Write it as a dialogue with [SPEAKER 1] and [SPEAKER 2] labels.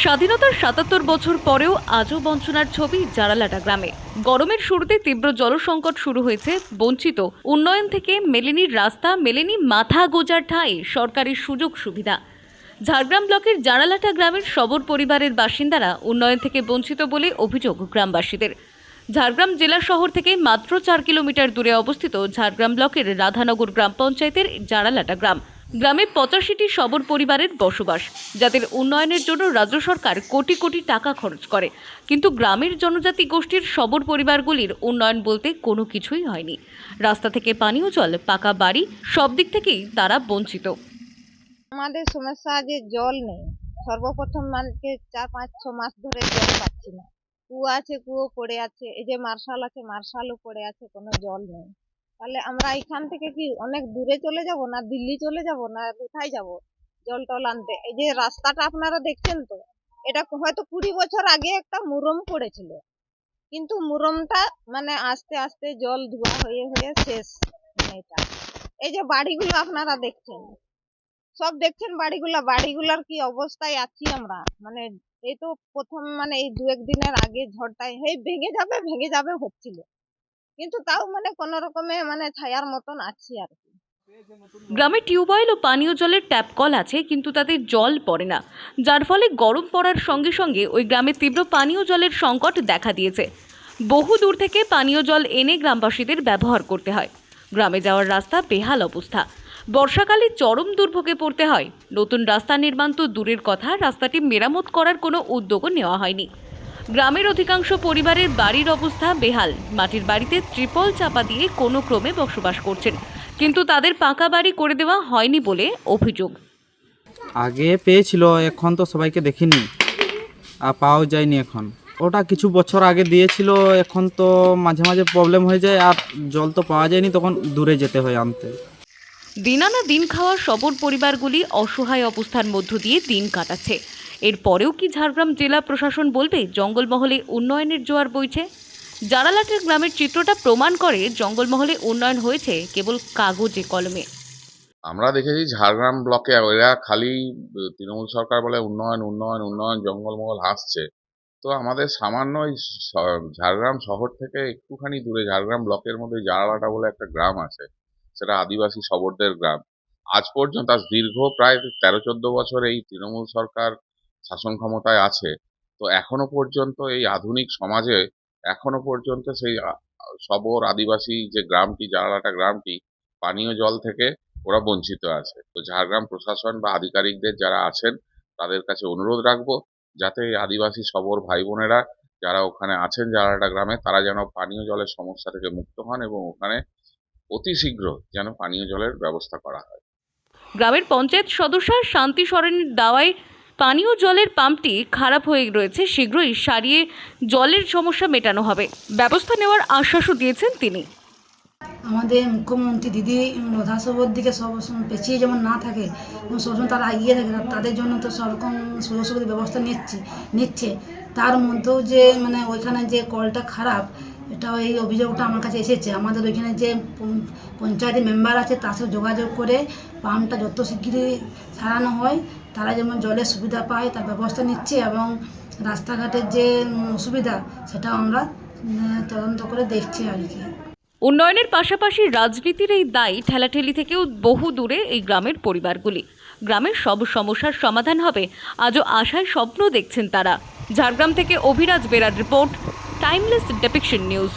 [SPEAKER 1] স্বাধীনতার সাতাত্তর বছর পরেও আজও বঞ্চনার ছবি জারালাটা গ্রামে। গরমের শুরুতে তীব্র জলসংকট শুরু হয়েছে, বঞ্চিত। উন্নয়ন থেকে মেলেনি রাস্তা, মেলেনি মাথা গোজার ঠাঁই সরকারি সুযোগ সুবিধা। ঝাড়গ্রাম ব্লকের জারালাটা গ্রামের সবর পরিবারের বাসিন্দারা উন্নয়ন থেকে বঞ্চিত বলে অভিযোগ গ্রামবাসীদের। ঝাড়গ্রাম জেলা শহর থেকে মাত্র চার কিলোমিটার দূরে অবস্থিত ঝাড়গ্রাম ব্লকের রাধানগর গ্রাম পঞ্চায়েতের জারালাটা গ্রাম। গ্রামে পঁচাশিটি সবর পরিবারের বসবাস, যাদের উন্নয়নের জন্য রাজ্য সরকার কোটি কোটি টাকা খরচ করে। কিন্তু গ্রামের জনজাতি গোষ্ঠীর সবর পরিবারগুলির উন্নয়ন বলতে কোনো কিছুই হয়নি। রাস্তা থেকে পানীয় জল, পাকা বাড়ি, সব দিক থেকেই তারা বঞ্চিত।
[SPEAKER 2] আমাদের সমস্যা যে জল নেই। সর্বপ্রথম মানুষকে চার, পাঁচ, ছ মাস ধরে জল পাচ্ছি না। কুয়ো আছে, কুয়ো পড়ে আছে। এই যে মার্শাল আছে, মার্শালও পড়ে আছে, কোনো জল নেই। তাহলে আমরা এখান থেকে কি অনেক দূরে চলে যাব না দিল্লি চলে যাব না কোথায় যাব জল টল আনতে? এই যে রাস্তাটা আপনারা দেখছেন তো, এটা হয়তো কুড়ি বছর আগে একটা মুরম পড়েছিল কিন্তু মুরমটা মানে আস্তে আস্তে জল ধোয়া হয়ে হয়ে শেষ মানে এটা। এই যে বাড়িগুলো আপনারা দেখছেন, সব দেখছেন বাড়িগুলা, বাড়িগুলার কি অবস্থায় আছি আমরা? মানে এই তো প্রথম মানে এই দু একদিনের আগে ঝড়টাই হেই ভেঙে যাবে ভেঙে যাবে হচ্ছিল কিন্তু তাও মানে কোন রকমে মানে ছায়ার মতন আছি আর কি।
[SPEAKER 1] গ্রামে টিউবওয়েল ও পানীয় জলের ট্যাপ কল আছে, কিন্তু তাতে জল পড়ে না। যার ফলে গরম পড়ার সঙ্গে সঙ্গে ওই গ্রামে তীব্র পানীয় জলের সংকট দেখা দিয়েছে। বহু দূর থেকে পানীয় জল এনে গ্রামবাসীদের ব্যবহার করতে হয়। গ্রামে যাওয়ার রাস্তা বেহাল অবস্থা। বর্ষাকালে চরম দুর্ভোগে পড়তে হয়। নতুন রাস্তা নির্মাণ তো দূরের কথা, রাস্তাটি মেরামত করার কোনো উদ্যোগও নেওয়া হয়নি। গ্রামের অধিকাংশ পরিবারের বাড়ির অবস্থা বেহাল। মাটির বাড়িতে ত্রিপল চাপা দিয়ে কোনো ক্রমে বসবাস করছেন। কিন্তু তাদের পাকা বাড়ি করে দেওয়া হয়নি বলে অভিযোগ।
[SPEAKER 3] আগে পেয়েছিল এখন তো সবাইকে দেখিনি। আর পাওয়া যায়নি এখন। ওটা কিছু বছর আগে দিয়েছিল এখন তো মাঝে মাঝে প্রবলেম হয়ে যায় আর জল তো পাওয়া যায়নি তখন দূরে যেতে হয় আনতে।
[SPEAKER 1] দিন আনা দিন খাওয়া সবর পরিবারগুলি অসহায় অবস্থার মধ্য দিয়ে দিন কাটাচ্ছে। এরপরেও কি ঝাড়গ্রাম জেলা প্রশাসন বলবে জঙ্গলমহলে উন্নয়নের জোয়ার বইছে? জারালাটের গ্রামের চিত্রটা প্রমাণ করে জঙ্গলমহলে উন্নয়ন হয়েছে কেবল কাগজে কলমে।
[SPEAKER 4] আমরা দেখেছি ঝাড়গ্রাম ব্লকে এরা খালি তৃণমূল সরকার বলে উন্নয়ন উন্নয়ন উন্নয়ন, জঙ্গলমহল হাসছে। তো আমাদের সামান্য ঝাড়গ্রাম শহর থেকে একটুখানি দূরে, ঝাড়গ্রাম ব্লকের মধ্যে জারালাটা বলে একটা গ্রাম আছে, সেটা আদিবাসী শবরদের গ্রাম। আজ পর্যন্ত দীর্ঘ প্রায় তেরো চোদ্দ বছর এই তৃণমূল সরকার শাসন ক্ষমতায় আছে, তো এখনও পর্যন্ত এই আধুনিক সমাজে, এখনও পর্যন্ত সেই শবর আদিবাসী যে গ্রামটি জারালাটা গ্রামটি, পানীয় জল থেকে ওরা বঞ্চিত আছে। তো ঝাড়গ্রাম প্রশাসন বা আধিকারিকদের যারা আছেন, তাদের কাছে অনুরোধ রাখব যাতে এই আদিবাসী সবর ভাই বোনেরা যারা ওখানে আছেন জারালাটা গ্রামে, তারা যেন পানীয় জলের সমস্যা থেকে মুক্ত হন এবং ওখানে অতি শীঘ্র যেন পানীয় জলের ব্যবস্থা করা হয়।
[SPEAKER 1] গ্রামের পঞ্চায়েত সদস্য শান্তি সরেনের দাওয়ায় পানীয় জলের পাম্পটি খারাপ হয়ে রয়েছে, শীঘ্রই সারিয়ে জলের সমস্যা মেটানো হবে। ব্যবস্থা নেওয়ার আশ্বাসও দিয়েছেন তিনি।
[SPEAKER 5] আমাদের মুখ্যমন্ত্রী দিদি রথাসভর দিকে সব পেছিয়ে যেমন না থাকে সবসময় তারা এগিয়ে থাকে তাদের জন্য তো সব রকম সুযোগ সুবিধা ব্যবস্থা নিচ্ছে নিচ্ছে। তার মধ্যেও যে মানে ওইখানে যে কলটা খারাপ, এটা এই অভিযোগটা আমার কাছে এসেছে। আমাদের ওইখানে যে পঞ্চ- পঞ্চায়েতের মেম্বার আছে, তার সাথে যোগাযোগ করে পাম্পটা যত শিগগিরই সারানো হয় তারা যেমন জলের সুবিধা পায়, তার ব্যবস্থা নিচ্ছে এবং রাস্তাঘাটের যে সুবিধা সেটাও আমরা তদন্ত করে দেখছি আর কি।
[SPEAKER 1] উন্নয়নের পাশাপাশি রাজনীতির এই দায় ঠেলাঠেলি থেকেও বহু দূরে এই গ্রামের পরিবারগুলি। গ্রামের সব সমস্যার সমাধান হবে, আজও আশায় স্বপ্ন দেখছেন তারা। ঝাড়গ্রাম থেকে Abhiraj Berar report, timeless depiction news.